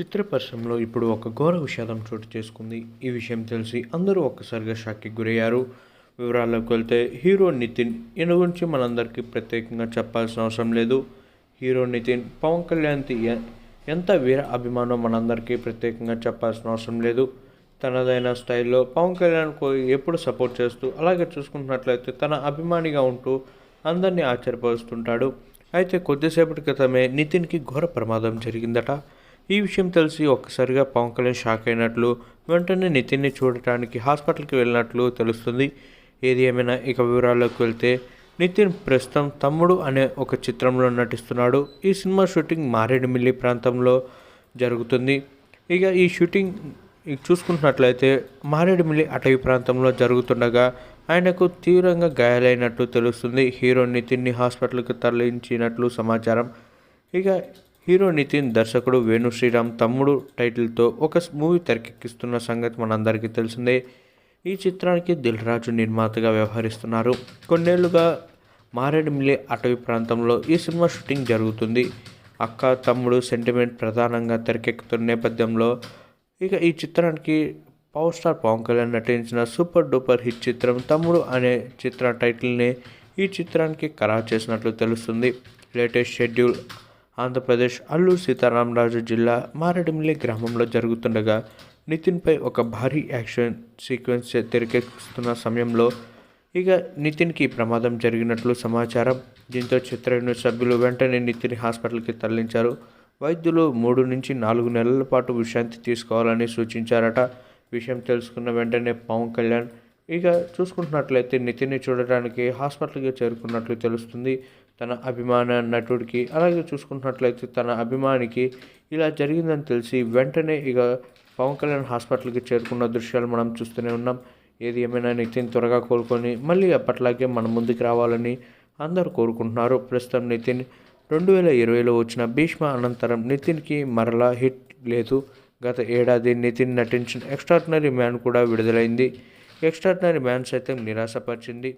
చిత్ర పరిశ్రమలో ఇప్పుడు ఒక ఘోర విషాదం చోటు చేసుకుంది. ఈ విషయం తెలిసి అందరూ ఒక్కసారిగా షాక్కి గురయ్యారు. వివరాల్లోకి వెళ్తే హీరో నితిన్ ఈయన గురించి మనందరికీ ప్రత్యేకంగా చెప్పాల్సిన అవసరం లేదు. హీరో నితిన్ పవన్ కళ్యాణ్కి ఎంత వీర అభిమానం మనందరికీ ప్రత్యేకంగా చెప్పాల్సిన అవసరం లేదు. తనదైన స్టైల్లో పవన్ కళ్యాణ్కు ఎప్పుడు సపోర్ట్ చేస్తూ అలాగే చూసుకుంటున్నట్లయితే తన అభిమానిగా ఉంటూ అందరినీ ఆశ్చర్యపరుస్తుంటాడు. అయితే కొద్దిసేపటి క్రితమే నితిన్కి ఘోర ప్రమాదం జరిగిందట. ఈ విషయం తెలిసి ఒక్కసారిగా పవన్ కళ్యాణ్ షాక్ అయినట్లు వెంటనే నితిన్ని చూడటానికి హాస్పిటల్కి వెళ్ళినట్లు తెలుస్తుంది. ఏది ఏమైనా ఇక వివరాల్లోకి వెళ్తే నితిన్ ప్రస్తుతం తమ్ముడు అనే ఒక చిత్రంలో నటిస్తున్నాడు. ఈ సినిమా షూటింగ్ మారేడుమిల్లి ప్రాంతంలో జరుగుతుంది. ఇక ఈ షూటింగ్ చూసుకుంటున్నట్లయితే మారేడుమిల్లి అటవీ ప్రాంతంలో జరుగుతుండగా ఆయనకు తీవ్రంగా గాయాలైనట్లు తెలుస్తుంది. హీరో నితిన్ని హాస్పిటల్కి తరలించినట్లు సమాచారం. ఇక హీరో నితిన్ దర్శకుడు వేణు శ్రీరామ్ తమ్ముడు టైటిల్తో ఒక మూవీ తెరకెక్కిస్తున్న సంగతి మనందరికీ తెలిసిందే. ఈ చిత్రానికి దిల్ రాజు నిర్మాతగా వ్యవహరిస్తున్నారు. కొన్నేళ్ళుగా మారేడుమిల్లి అటవీ ప్రాంతంలో ఈ సినిమా షూటింగ్ జరుగుతుంది. అక్క తమ్ముడు సెంటిమెంట్ ప్రధానంగా తెరకెక్కుతున్న నేపథ్యంలో ఇక ఈ చిత్రానికి పవర్ స్టార్ పవన్ కళ్యాణ్ నటించిన సూపర్ డూపర్ హిట్ చిత్రం తమ్ముడు అనే చిత్ర టైటిల్ని ఈ చిత్రానికి ఖరారు చేసినట్లు తెలుస్తుంది. లేటెస్ట్ షెడ్యూల్ ఆంధ్రప్రదేశ్ అల్లూరు సీతారామరాజు జిల్లా మారేడుమిల్లి గ్రామంలో జరుగుతుండగా నితిన్పై ఒక భారీ యాక్షన్ సీక్వెన్స్ తెరకెక్కుతున్న సమయంలో ఇక నితిన్కి ప్రమాదం జరిగినట్లు సమాచారం. దీంతో చిత్రయూనిట్ సభ్యులు వెంటనే నితిన్ హాస్పిటల్కి తరలించారు. వైద్యులు మూడు నుంచి నాలుగు నెలల పాటు విశ్రాంతి తీసుకోవాలని సూచించారట. విషయం తెలుసుకున్న వెంటనే పవన్ కళ్యాణ్ ఇక చూసుకుంటున్నట్లయితే నితిన్ని చూడటానికి హాస్పిటల్కి చేరుకున్నట్లు తెలుస్తుంది. తన అభిమాన నటుడికి అలాగే చూసుకుంటున్నట్లయితే తన అభిమానికి ఇలా జరిగిందని తెలిసి వెంటనే ఇక పవన్ కళ్యాణ్ హాస్పిటల్కి చేరుకున్న దృశ్యాలు మనం చూస్తూనే ఉన్నాం. ఏది ఏమైనా నితిన్ త్వరగా కోలుకొని మళ్ళీ అప్పట్లాగే మన ముందుకు రావాలని అందరూ కోరుకుంటున్నారు. ప్రస్తుతం నితిన్ రెండు వేల ఇరవైలో వచ్చిన భీష్మ అనంతరం నితిన్కి మరలా హిట్ లేదు. గత ఏడాది నితిన్ నటించిన ఎక్స్ట్రాడినరీ మ్యాన్ కూడా విడుదలైంది. ఎక్స్ట్రాడినరీ మ్యాన్స్ అయితే నిరాశపరిచింది.